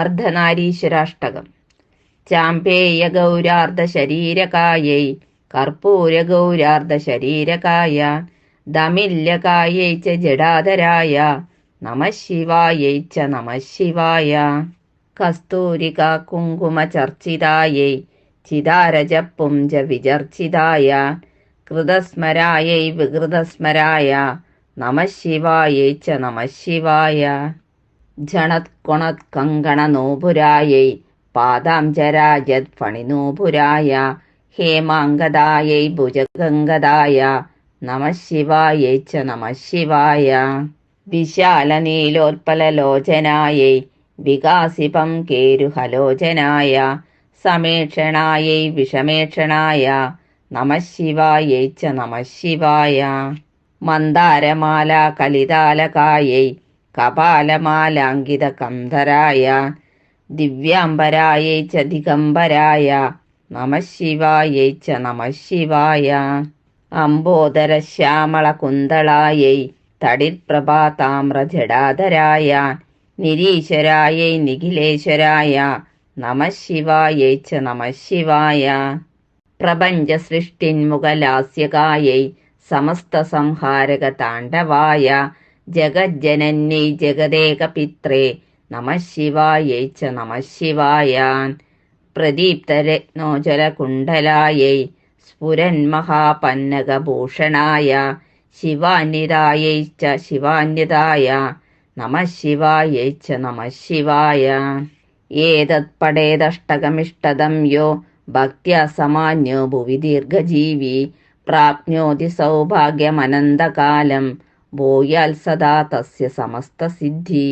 അർദ്ധനാരീശ്വരാഷ്ടകം. ചാമ്പേയ ഗൗരാർദ്ധ ശരീരകായൈ കർപ്പൂര ഗൗരാർദ്ധ ദമില്യകായൈ ച ജഡാധരായ നമ ശിവായൈ ച നമ ശിവായ കസ്തൂരിക കുങ്കുമ ചർച്ചിതായൈ ചിതാരജപ്പുഞ്ച വിചർച്ചിതായ കൃതസ്മരായൈ വികൃതസ്മരായ നമ ശിവായൈ ച നമ ശിവായ കങ്കണ നോപുരായൈ പാദാംജരാജത് ഫണിനോപുരായ ഹേമാങ്കദായൈ ഭുജഗംഗദായ നമ ശിവായ ച നമ ശിവായ വിശാലനീലോത്പലലോചനായൈ വികാസിപം കേരുഹലോചനായ സമേക്ഷണായൈ വിഷമേക്ഷണായ നമ ശിവായ ച നമ ശിവായ മന്ദാരമാല കലിതാലകായൈ കപാലമാലാങ്കിത കന്ധരായ ദിവ്യാംബരായൈ ച ദിഗംബരായ നമ ശിവായൈ ച നമ ശിവായ അംബോദര ശ്യാമള കുന്തളായൈ തടിപ്രഭാതാമ്രജടാധരായ നിരീശ്വരായൈ നിഖിലേശ്വരായ നമ ശിവായൈ ച നമ ശിവായ പ്രപഞ്ച സൃഷ്ടിന്മുഖലാസ്യകായൈ സമസ്ത സംഹാരക താണ്ഡവായ ജഗജ്ജനന്യൈ ജഗദേകപിത്രേ നമ ശിവായൈ ച നമ ശിവായ പ്രദീപ്തരത്നോജലകുണ്ഡലായൈ സ്ഫുരന്മഹാപന്നകഭൂഷണായ ശിവാന്യതായൈ ച ശിവാന്യതായ നമ ശിവായൈ ച നമ ശിവായ. ഏതത്പടേതഷ്ടകമിഷ്ടദം യോ ഭക്ത്യാ സമാന്യോ ഭുവി ദീർഘജീവി പ്രാപ്നോതി സൗഭാഗ്യമനന്തകാലം ഭൂയാൽ സദാ തസ്യ സമസ്തസിദ്ധി